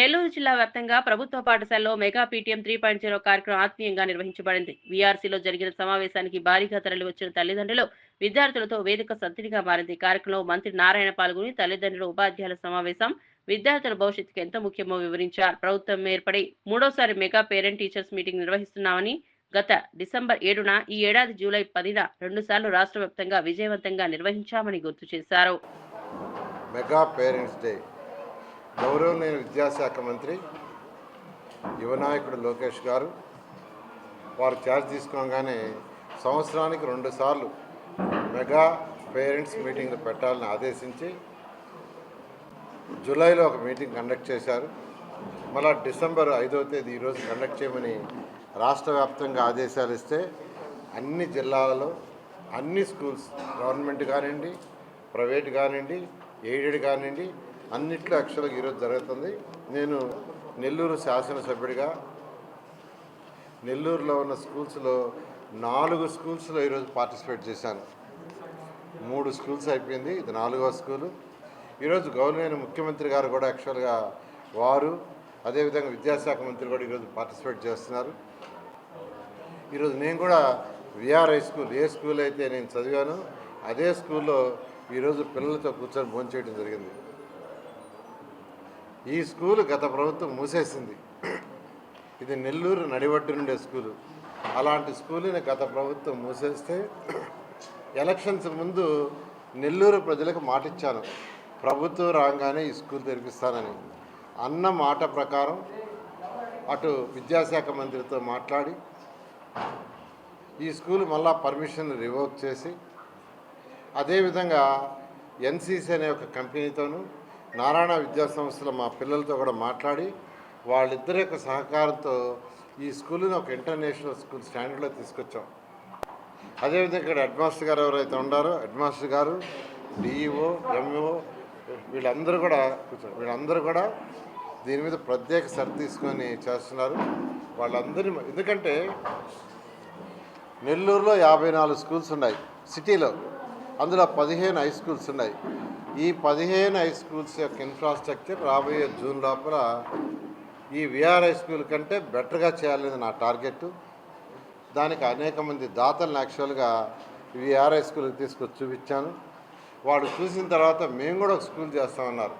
నెల్లూరు జిల్లా వ్యాప్తంగా ప్రభుత్వ పాఠశాలలో mega PTM three point zero కార్యక్రమం ఆత్మీయంగా నిర్వహించబడింది. వీఆర్సీలో జరిగిన సమావేశానికి భారీగా తరలి వచ్చిన తల్లిదండ్రులు విద్యార్థులతో వేదిక సద్దిగా మారింది. కార్యక్రమంలో మంత్రి నారాయణ పాల్గొని తల్లిదండ్రుల ఉపాధ్యాయుల సమావేశం విద్యార్థుల భవిష్యత్తుకు ఎంత ముఖ్యమో వివరించారు. ప్రభుత్వం ఏర్పడి మూడోసారి మెగా పేరెంట్ టీచర్స్ మీటింగ్ నిర్వహిస్తున్నామని గత డిసెంబర్ ఏడున ఈ ఏడాది జూలై పదిన రెండుసార్లు రాష్ట్ర వ్యాప్తంగా విజయవంతంగా నిర్వహించామని గుర్తు చేశారు. మెగా పేరెంట్స్ డే గౌరవనీయ విద్యాశాఖ మంత్రి యువనాయకుడు లోకేష్ గారు వారు ఛార్జ్ తీసుకోగానే సంవత్సరానికి రెండుసార్లు మెగా పేరెంట్స్ మీటింగ్ పెట్టాలని ఆదేశించి జూలైలో ఒక మీటింగ్ కండక్ట్ చేశారు. మళ్ళా డిసెంబర్ ఐదవ తేదీ ఈరోజు కండక్ట్ చేయమని రాష్ట్ర వ్యాప్తంగా ఆదేశాలు ఇస్తే అన్ని జిల్లాలలో అన్ని స్కూల్స్ గవర్నమెంట్ కానివ్వండి ప్రైవేట్ కానివ్వండి ఎయిడెడ్ కానివ్వండి అన్నిట్లో యాక్చువల్గా ఈరోజు జరుగుతుంది. నేను నెల్లూరు శాసనసభ్యుడిగా నెల్లూరులో ఉన్న స్కూల్స్లో నాలుగు స్కూల్స్లో ఈరోజు పార్టిసిపేట్ చేశాను. మూడు స్కూల్స్ అయిపోయింది ఇది నాలుగవ స్కూలు. ఈరోజు గౌరవనీయ ముఖ్యమంత్రి గారు కూడా యాక్చువల్గా వారు అదేవిధంగా విద్యాశాఖ మంత్రి కూడా ఈరోజు పార్టిసిపేట్ చేస్తున్నారు. ఈరోజు నేను కూడా విఆర్ హై స్కూల్ ఏ స్కూల్ అయితే నేను చదివాను అదే స్కూల్లో ఈరోజు పిల్లలతో కూర్చొని భోంచేయడం జరిగింది. ఈ స్కూలు గత ప్రభుత్వం మూసేసింది. ఇది నెల్లూరు నడివడ్డు నుండే స్కూలు. అలాంటి స్కూల్ని గత ప్రభుత్వం మూసేస్తే ఎలక్షన్స్ ముందు నెల్లూరు ప్రజలకు మాటిచ్చాను. ప్రభుత్వం రాగానే ఈ స్కూల్ తెరిపిస్తానని. అన్న మాట ప్రకారం అటు విద్యాశాఖ మంత్రితో మాట్లాడి ఈ స్కూల్ మళ్ళా పర్మిషన్ రివోక్ చేసి అదేవిధంగా ఎన్సీసీ అనే ఒక కంపెనీతోనూ నారాయణ విద్యా సంస్థలో మా పిల్లలతో కూడా మాట్లాడి వాళ్ళిద్దరి యొక్క సహకారంతో ఈ స్కూల్ని ఒక ఇంటర్నేషనల్ స్కూల్ స్టాండర్డ్లో తీసుకొచ్చాం. అదేవిధంగా ఇక్కడ హెడ్ మాస్టర్ గారు ఎవరైతే ఉన్నారో హెడ్ మాస్టర్ గారు డిఈఓ ఎంఈఓ వీళ్ళందరూ కూడా కూర్చో వీళ్ళందరూ కూడా దీని మీద ప్రత్యేక శ్రద్ధ తీసుకొని చేస్తున్నారు. వాళ్ళందరి ఎందుకంటే నెల్లూరులో యాభై నాలుగు స్కూల్స్ ఉన్నాయి సిటీలో. అందులో పదిహేను హై స్కూల్స్ ఉన్నాయి. ఈ పదిహేను హై స్కూల్స్ యొక్క ఇన్ఫ్రాస్ట్రక్చర్ రాబోయే జూన్ లోపల ఈ విఆర్ హై స్కూల్ కంటే బెటర్గా చేయాలనేది నా టార్గెట్ దానికి అనేక మంది దాతలను యాక్చువల్గా విఆర్ హై స్కూల్కి తీసుకొచ్చి చూపించాను. వాడు చూసిన తర్వాత మేము కూడా ఒక స్కూల్ చేస్తామన్నారు.